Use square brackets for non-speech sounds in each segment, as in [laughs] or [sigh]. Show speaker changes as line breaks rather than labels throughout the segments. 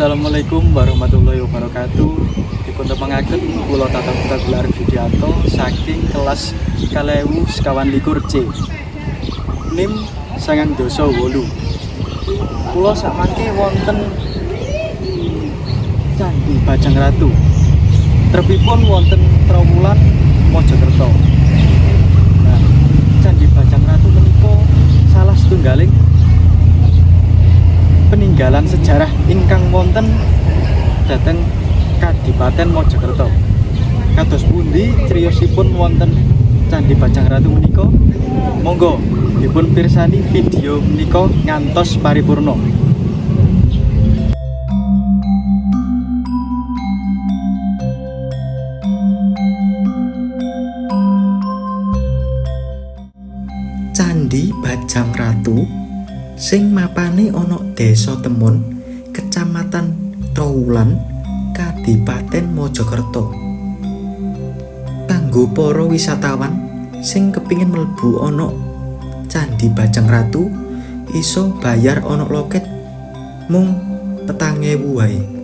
Assalamualaikum warahmatullahi wabarakatuh. Dipun tepangaken kula tatap gelar Widianto saking kelas kalewu sekawan likur C. NIM sangang doso wolu. Kula sakmangke wonten Candi Bajang Ratu. Terbipun wonten Trawulan Mojokerto. Nah, Candi Bajang Ratu menika salah setunggaling peninggalan sejarah ingkang wonten dhateng Kadipaten Mojokerto. Kados pundi criyosipun wonten Candi Bajang Ratu menika? Monggo dipun pirsani video menika ngantos paripurna.
Candi Bajang Ratu sing mapane ana Desa Temon, Kecamatan Trowulan, Kadipaten Mojokerto. Kanggo para wisatawan sing kepingin mlebu ana Candi Bajang Ratu, iso bayar ana loket mung petang ewu wae.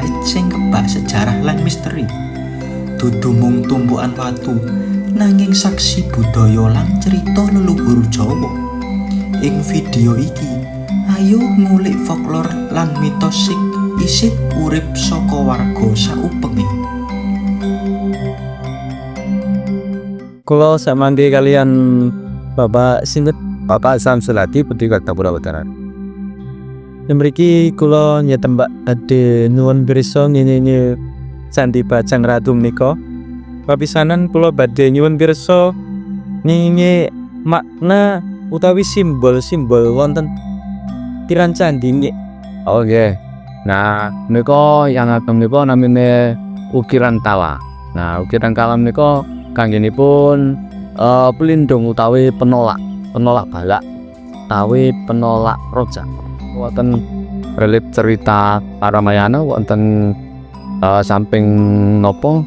Majapahit sing kebak sejarah lan misteri. Dudu mung tumpukan watu, nanging saksi budaya lan cerita leluhur Jawa. Ing video iki, ayo ngulik folklor lan mitos sing isih urip saka warga saupenge.
Kulo samangke kalian Bapak Singet Bapak Samsulati Putri Kapura Utara. Mriki kula nyetembak ade nuwun pirsa ngene Candi Bajang Ratu menika. Papisanan kula badhe nyuwun pirsa ngingi makna utawi simbol-simbol wonten tiran candi nggih.
Oke. Nah, menika yang ageng menika namine ukiran tawa. Nah, ukiran tawa menika kanggenipun eh pelindung utawi penolak, penolak balak, utawi penolak roja. Wonten relief cerita Paramayana wonten eh, samping nopo?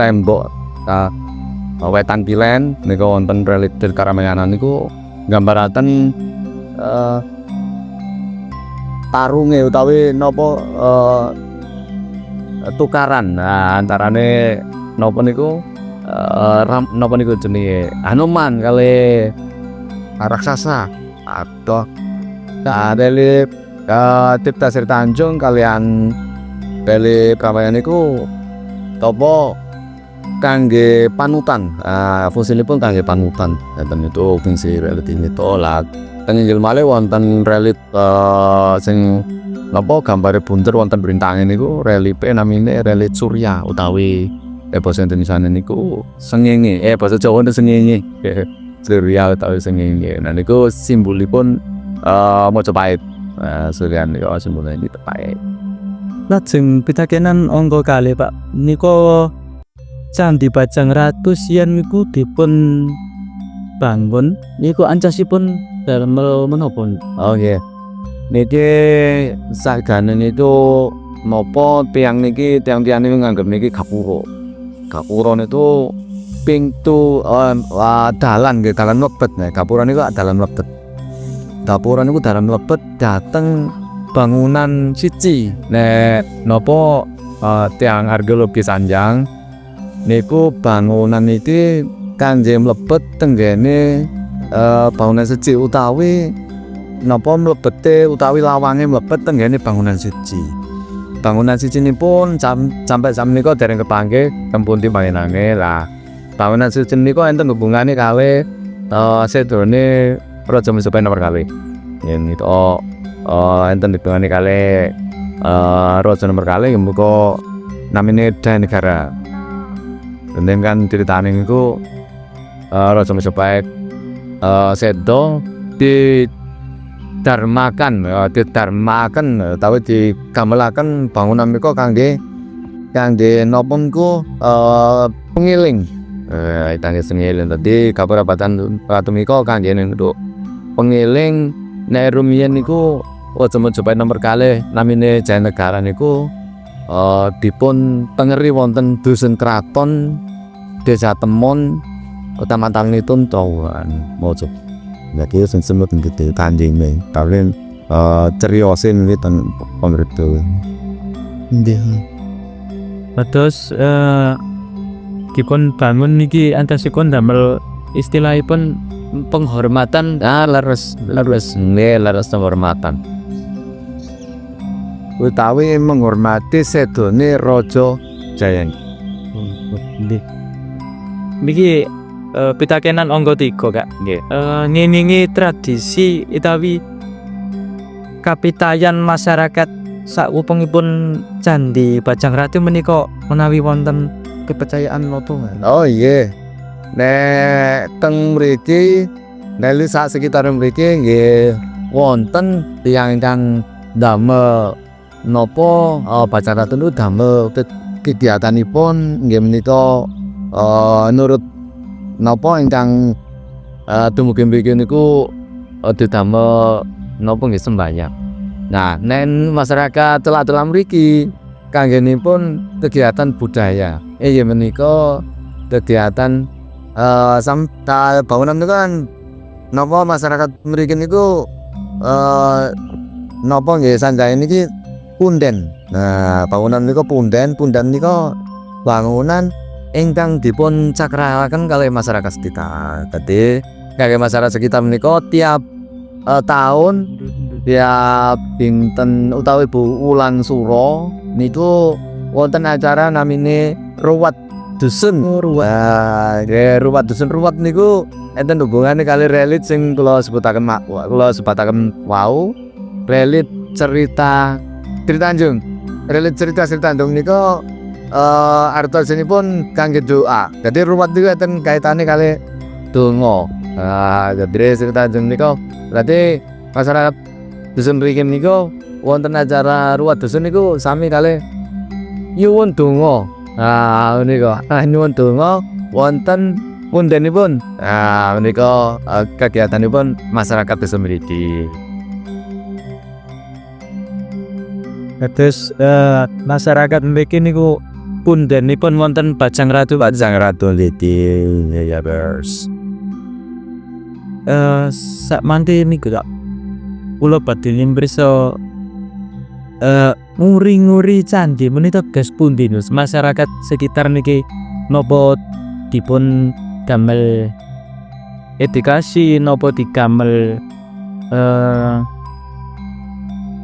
Tembok eh, wetan pilen niku wonten relief cerita Paramayana niku gambaraken eh tarunge utawi napa eh, tukaran. Nah antarane napa niku ram napa niku jenenge? Hanuman kali raksasa. Atau nah dari uh, Tirta Sri Tanjung kalian dari Pramayana niku topo kangge panutan. Ah fungsinipun kangge panutan. Dan itu fungsi relit ini tolak. Teng inggil malih wonten relit eh, sing napa gambare bunter wonten brintange niku relipe namine relit surya utawi eh basa Indonesia niku sengenge eh basa Jawa niku sengenge [laughs] surya utawi sengenge nah niku simbolipun eh Majapahit nah surya niku simbolnya ini terkait
Lajeng pitakenan angka kalih Pak. Nika Candi Bajang Ratu sian niku dipun bangun niku ancasipun damel menapa?
Oh iya. Niki sagane itu nopo tiang niki tiang-tiang niki nganggep niki gapura. Gapura niku pintu eh, uh, dalan nggih dalan mlebet nih. Gapura niku dalan mlebet. Gapura niku dalan mlebet dateng bangunan siji. Nek nopo eh, tiang arkeologi sanjang niku bangunan iki kangge mlebet tenggene eh, bangunan siji utawi napa mlebete utawi lawange mlebet tenggene bangunan siji. Bangunan siji ini pun jam, sampai jam niko dereng kepanggih tempun timbanginange lah. Bangunan siji niko enten hubungane kali uh, sedone Raja Majapahit nomor kali. Yen itu oh, oh enten hubungane kali uh, Raja nomor kali muga namine Daya Negara. Dan kan ceritane niku uh, Raja Majapahit uh, sedo di darmakan ya didarmakan utawi digamelaken bangunan menika kangge kangge napa niku eh pengiling eh kangge pengiling dadi kaprabatan ratu menika kangge untuk pengiling. Nek rumiyin niku Raja Majapahit nomor kalih namine Jayanegara niku eh, dipun tengeri wonten dusun kraton desa temon kecamatan Tawan mojo jadi sing semut gede tanjing nih tapi eh, ceriosin ini ten pemerintah
Terus eh dipun bangun niki antasipun damel istilahipun penghormatan
ah leres leres nih leres penghormatan utawi menghormati sedone Rojo Jayang
Nggih. Niki eh, pitakenan angga tiga Kak.
nggih
Eh nginingi tradisi utawi kapitayan masyarakat sakupengipun Candi Bajang Ratu menika menawi wonten kepercayaan napa
Oh iya. Nek teng mriki nek sak sekitar mriki nggih wonten tiyang ingkang damel napa uh, Bacan Ratu niku damel ke- kegiatanipun nggih menika eh, nurut napa ingkang uh, dumugi mriki niku uh, didamel napa nggih sembahyang. Nah, nen masyarakat celah-celah mriki kanggenipun kegiatan budaya. Eh ya menika kegiatan sam ta- bangunan itu kan napa masyarakat mriki niku eh napa nggih sanjaya niki punden. Nah, bangunan niku punden, punden niku bangunan ingkang dipun cakralaken kalih masyarakat sekitar. Dadi kalih masyarakat sekitar menika tiap eh, tahun tiap dinten utawi bu ulang suro niku wonten acara namine ruwat dusun. Ruwat ya ruwat dusun. Ruwat niku enten hubungane kali relit sing kula sebutaken mak kula sebutaken wau. Relit cerita cerita Tanjung relit cerita cerita Tanjung niku eh artosinipun kangge doa. Jadi ruwat niku enten kaitane kali donga. Nah jadi cerita Tanjung niku berarti masyarakat dusun mriki niku wonten acara ruwat dusun niku sami kali nyuwun donga. Ah menika ah, nyuwun donga wonten pundenipun. Ah menika eh, kegiatanipun masyarakat dusun mriki.
Terus eh, masyarakat mriki niku pundenipun wonten Bajang Ratu Pak
Sang Ratu Liti ya bers.
eh sak mandi niku tak kula badhe nimbrisa eh nguri-nguri candi menika gas pundi Nus? masyarakat sekitar niki napa dipun damel edukasi napa digamel eh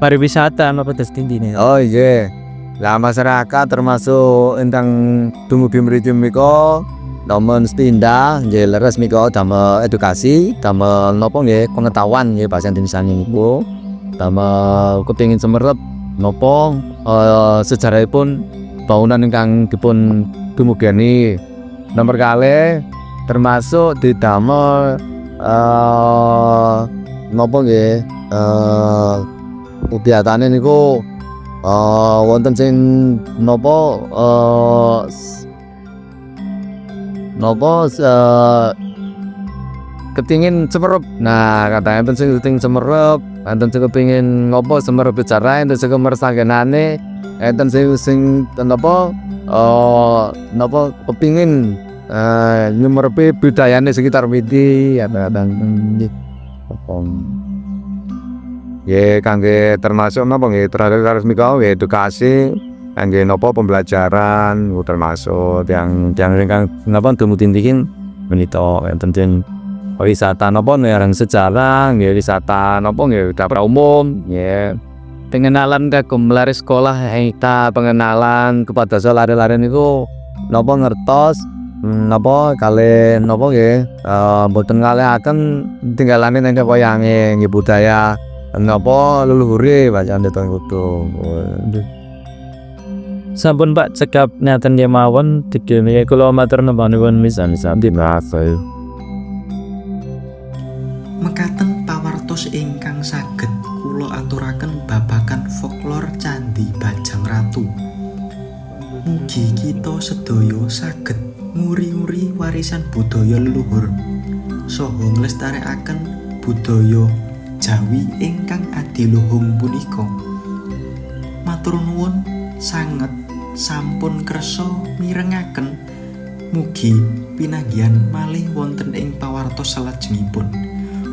pariwisata napa tes tindine
Oh iya. Lah masyarakat termasuk entang dumugi mriki menika namun setindak nggih leres menika damel edukasi, damel napa nggih pengetahuan nggih bahasa Indonesia niku. Damel kepingin semerep napa eh, sejarahipun bangunan ingkang dipun dumugani nomor kali termasuk didamel eh napa nggih? Eh kegiatane niku eh wonten sing napa eh s- napa eh kepingin semerup. Nah katanya enten sing kepingin semerup enten sing kepingin ngopo semerup bicara enten sing kemersanggenane enten sing sing napa eh napa kepingin eh nyemerepi budayane sekitar midi kadang-kadang Ya kangge termasuk napa nggih mika ya edukasi kangge napa pembelajaran termasuk yang yang ingkang napa dumutindikin menika enten sing wisata napa yang sejarah nggih wisata napa nggih dapur umum ya. Pengenalan kagum lari sekolah kita pengenalan kepada lari-lari niku napa ngertos hmm, napa kali napa nggih eh mboten ngalahaken tinggalane nang wayange nggih budaya napa leluhure bacaan detong kudu
sampun Pak cekap nyaten ya mawon dikene kula matur nuwun misa-misa
dinasai
pawartos ingkang saged kula aturaken babakan folklor Candi Bajang Ratu. Mugi kita sedaya saged nguri-uri warisan budaya leluhur saha nglestarekaken budaya Jawi ingkang adiluhung punika. Matur nuwun sanget sampun kersa mirengaken mugi pinanggihan malih wonten ing pawartos salajengipun